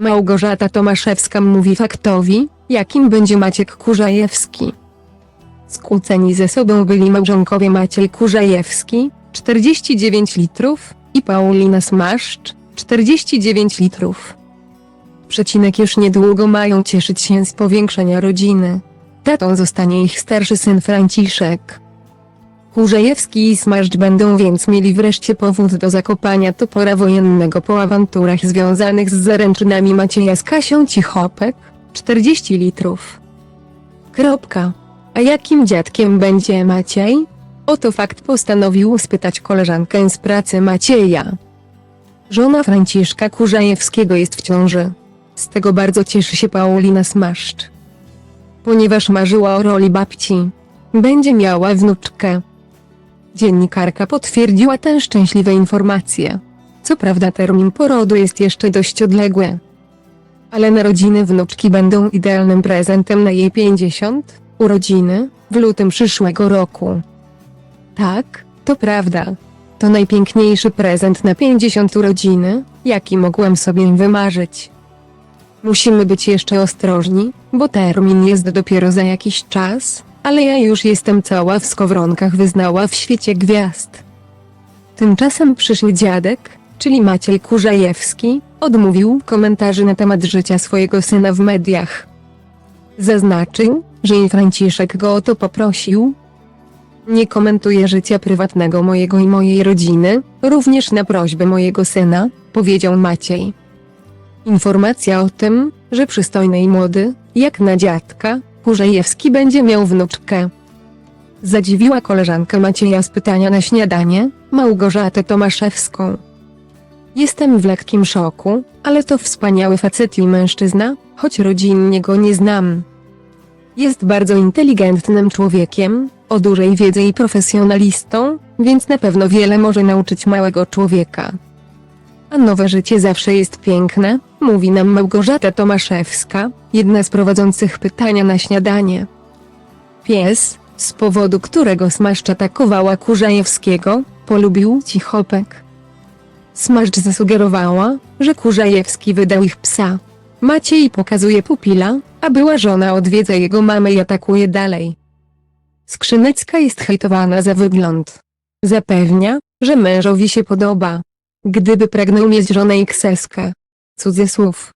Małgorzata Tomaszewska mówi faktowi, jakim będzie Maciek Kurzajewski. Skłóceni ze sobą byli małżonkowie Maciej Kurzajewski, 49 litrów, i Paulina Smaszcz, 49 litrów. Przecinek już niedługo mają cieszyć się z powiększenia rodziny. Tatą zostanie ich starszy syn Franciszek. Kurzejewski i Smaszcz będą więc mieli wreszcie powód do zakopania topora wojennego po awanturach związanych z zaręczynami Macieja z Kasią Cichopek, 40 litrów. Kropka. A jakim dziadkiem będzie Maciej? Oto fakt postanowił spytać koleżankę z pracy Macieja. Żona Franciszka Kurzajewskiego jest w ciąży. Z tego bardzo cieszy się Paulina Smaszcz. Ponieważ marzyła o roli babci. Będzie miała wnuczkę. Dziennikarka potwierdziła tę szczęśliwe informacje. Co prawda termin porodu jest jeszcze dość odległy. Ale narodziny wnuczki będą idealnym prezentem na jej 50 urodziny w lutym przyszłego roku. Tak, to prawda. To najpiękniejszy prezent na 50 urodziny, jaki mogłem sobie wymarzyć. Musimy być jeszcze ostrożni, bo termin jest dopiero za jakiś czas, ale ja już jestem cała w skowronkach wyznała w świecie gwiazd. Tymczasem przyszły dziadek, czyli Maciej Kurzajewski, odmówił komentarzy na temat życia swojego syna w mediach. Zaznaczył, że i Franciszek go o to poprosił. Nie komentuję życia prywatnego mojego i mojej rodziny, również na prośbę mojego syna, powiedział Maciej. Informacja o tym, że przystojny i młody, jak na dziadka, Kurzejewski będzie miał wnuczkę. Zadziwiła koleżankę Macieja z pytania na śniadanie, Małgorzatę Tomaszewską. Jestem w lekkim szoku, ale to wspaniały facet i mężczyzna, choć rodzinnie go nie znam. Jest bardzo inteligentnym człowiekiem, o dużej wiedzy i profesjonalistą, więc na pewno wiele może nauczyć małego człowieka. A nowe życie zawsze jest piękne, mówi nam Małgorzata Tomaszewska, jedna z prowadzących pytania na śniadanie. Pies, z powodu którego Smaszcz atakowała Kurzajewskiego, polubił Cichopek. Smaszcz zasugerowała, że Kurzajewski wydał ich psa. Maciej pokazuje pupila, a była żona odwiedza jego mamę i atakuje dalej. Skrzynecka jest hejtowana za wygląd. Zapewnia, że mężowi się podoba. Gdyby pragnął mieć żonę i kseskę. Cudzysłów.